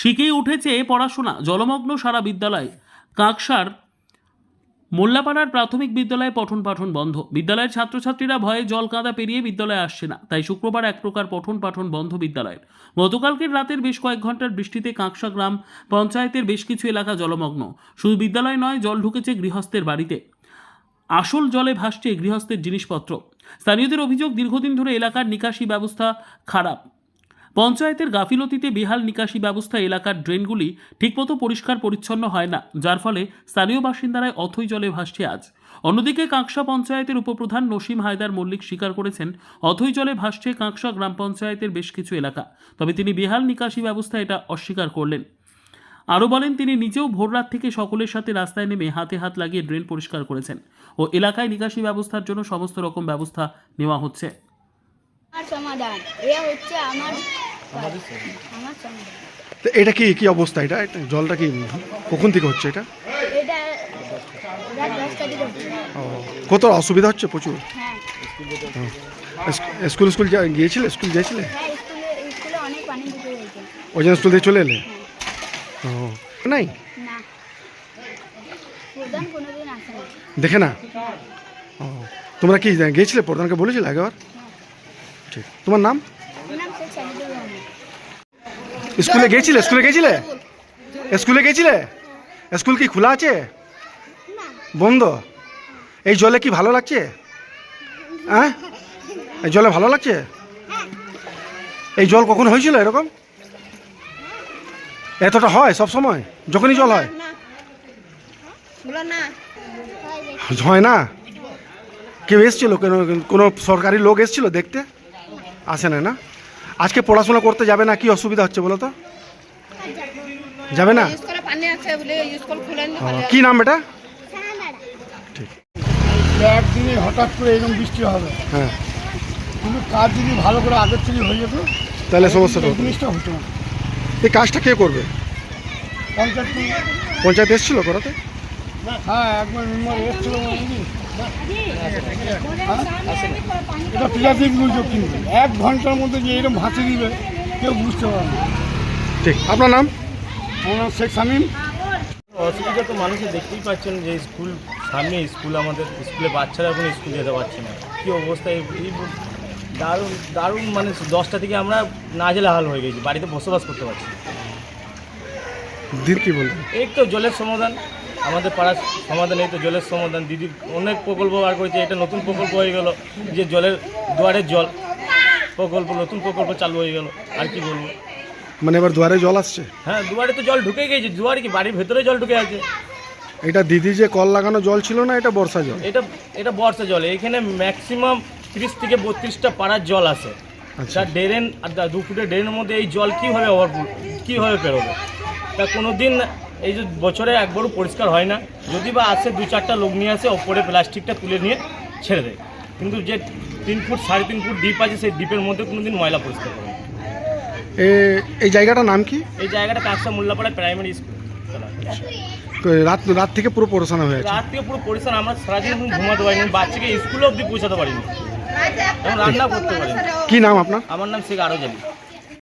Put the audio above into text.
শিখেই উঠেছে পড়াশোনা, জলমগ্ন সারা বিদ্যালয়। কাকসার মোল্লাপাড়ার প্রাথমিক বিদ্যালয়ে পঠন পাঠন বন্ধ। বিদ্যালয়ের ছাত্রছাত্রীরা ভয়ে জল কাঁদা পেরিয়ে বিদ্যালয়ে আসছে না। তাই শুক্রবার এক প্রকার পঠন পাঠন বন্ধ বিদ্যালয়ের। গতকালকের রাতের বেশ কয়েক ঘণ্টার বৃষ্টিতে কাঁকসা গ্রাম পঞ্চায়েতের বেশ কিছু এলাকা জলমগ্ন। শুধু বিদ্যালয় নয়, জল ঢুকেছে গৃহস্থের বাড়িতে। আসল জলে ভাসছে গৃহস্থের জিনিসপত্র। স্থানীয়দের অভিযোগ, দীর্ঘদিন ধরে এলাকার নিকাশি ব্যবস্থা খারাপ। পঞ্চায়েতের গাফিলতিতে বেহাল নিকাশি ব্যবস্থা এলাকার ড্রেনগুলি ঠিকমতো পরিষ্কার পরিচ্ছন্ন হয় না, যার ফলে স্থানীয় বাসিন্দারাই অথই জলে ভাসছে আজ। অন্যদিকে কাঁকসা পঞ্চায়েতের উপপ্রধান নসীম হায়দার মল্লিক স্বীকার করেছেন, অথই জলে ভাসছে কাঁকসা গ্রাম পঞ্চায়েতের বেশ কিছু এলাকা। তবে তিনি বেহাল নিকাশি ব্যবস্থা এটা অস্বীকার করলেন। আরও বলেন, তিনি নিজেও ভোররাত থেকে সকলের সাথে রাস্তায় নেমে হাতে হাত লাগিয়ে ড্রেন পরিষ্কার করেছেন ও এলাকায় নিকাশি ব্যবস্থার জন্য সমস্ত রকম ব্যবস্থা নেওয়া হচ্ছে। সমাধান। এ হচ্ছে আমার তো এটা কি কি অবস্থা এটা? এটা জলটা কি কখন থেকে হচ্ছে এটা। ও, কত অসুবিধা হচ্ছে প্রচুর? হ্যাঁ। স্কুল স্কুল যা- গিয়েছিলে? স্কুল গিয়েছিলে? হ্যাঁ স্কুলে স্কুলে অনেক পানি ঢুকে গেছে। ওই জন্য স্কুল থেকে চলে এলে? ও নাই? না। প্রধান কোনোদিন আসে না। দেখে না? ও তোমরা কি গিয়েছিলে? প্রধানকে বলেছিলে আগেবার ঠিক। তোমার নাম ওর নাম শেখ সাজিদুর রহমান স্কুলে গিয়েছিলে স্কুলে গিয়েছিলে স্কুলে গিয়েছিলে স্কুল কি খোলা আছে? বন্ধ? এই জলে কি ভালো লাগছে? হ্যাঁ। এই জলে ভালো লাগছে? এই জল কখন হয়েছিল এরকম? এতটা হয় সব সময়? যখনই জল হয়। হয় না? কেউ এসছিল? কেন কোনো সরকারি লোক এসছিল দেখতে? আসে না না? আজকে পড়াশোনা করতে যাবে না কি অসুবিধা হচ্ছে বলো তো? যাবে না? কি নাম এটা? একদিনে হঠাৎ করে এরকম বৃষ্টি হবে। হ্যাঁ। কিন্তু কাজ যদি ভালো করে আগের থেকে হয়ে যেত তাহলে সমস্যাটা। জিনিসটা হতো না। এই কাজটা কে করবে? পঞ্চায়েত পঞ্চায়েত এসেছিল করাতে হ্যাঁ একবার মেম্বার এসেছিল? এটা প্রাকৃতিক দুর্যোগ কিন্তু। এক ঘণ্টার মধ্যে যে এরকম ভাসিয়ে দিবে কেউ বুঝতে পারবে না। ঠিক। আপনার নাম? আমার নাম শেখ শামীম। অসুবিধা তো মানুষে দেখতেই পাচ্ছেন যে স্কুল সামনে স্কুল আমাদের স্কুলে বাচ্চারা এখন স্কুল যেতে পারছে না। কী অবস্থা এই দারুণ দারুণ মানে দশটা থেকে আমরা নাজেলা হাল হয়ে গেছি বাড়িতে বসবাস করতে পারছি না। দিদি কি বলবেন এই তো জলের সমাধান। আমাদের পাড়ার সমাধান এই তো জলের সমাধান। দিদি অনেক প্রকল্প বার করেছে এটা নতুন প্রকল্প হয়ে গেল যে জলের দুয়ারের জল। প্রকল্প নতুন প্রকল্প চালু হয়ে গেল আর কি বলব। মানে এবার দুয়ারে জল আসছে? হ্যাঁ দুয়ারে তো জল ঢুকে গেছে দুয়ারে কি বাড়ির ভেতরে জল ঢুকে আছে? এটা দিদি যে কল লাগানো জল ছিল না এটা বর্ষা জল? এটা এটা বর্ষা জল এখানে ম্যাক্সিমাম তিরিশ থেকে বত্রিশটা পাড়ার জল আসে আচ্ছা। ড্রেন আর দু ফুটের ড্রেনের মধ্যে এই জল কীভাবে ওভারফুল কীভাবে পেরোবে তা কোনো দিন এই যে বছরে একবারও পরিষ্কার হয় না। যদি বা আসে দু চারটা লোক নিয়ে আসে ওপরে প্লাস্টিকটা তুলে নিয়ে ছেড়ে দেয়। কিন্তু যে তিন ফুট সাড়ে তিন ফুট ডিপ আছে সেই ডিপের মধ্যে কোনো দিন ময়লা পরিষ্কার করে এই জায়গাটার নাম কি? এই জায়গাটা কাঁকসা মোল্লাপাড়া প্রাইমারি স্কুল রাত রাত থেকে পুরো পড়াশোনা হয়ে রাত থেকে পুরো পরিষ্কার আমরা সারাদিন ঘুমাতে পারিনি বাচ্চাকে স্কুলে অবধি পৌঁছাতে পারিনি। এবং রান্না করতে পারিনি। কি নাম আপনার? আমার নাম শেখ আরও জানি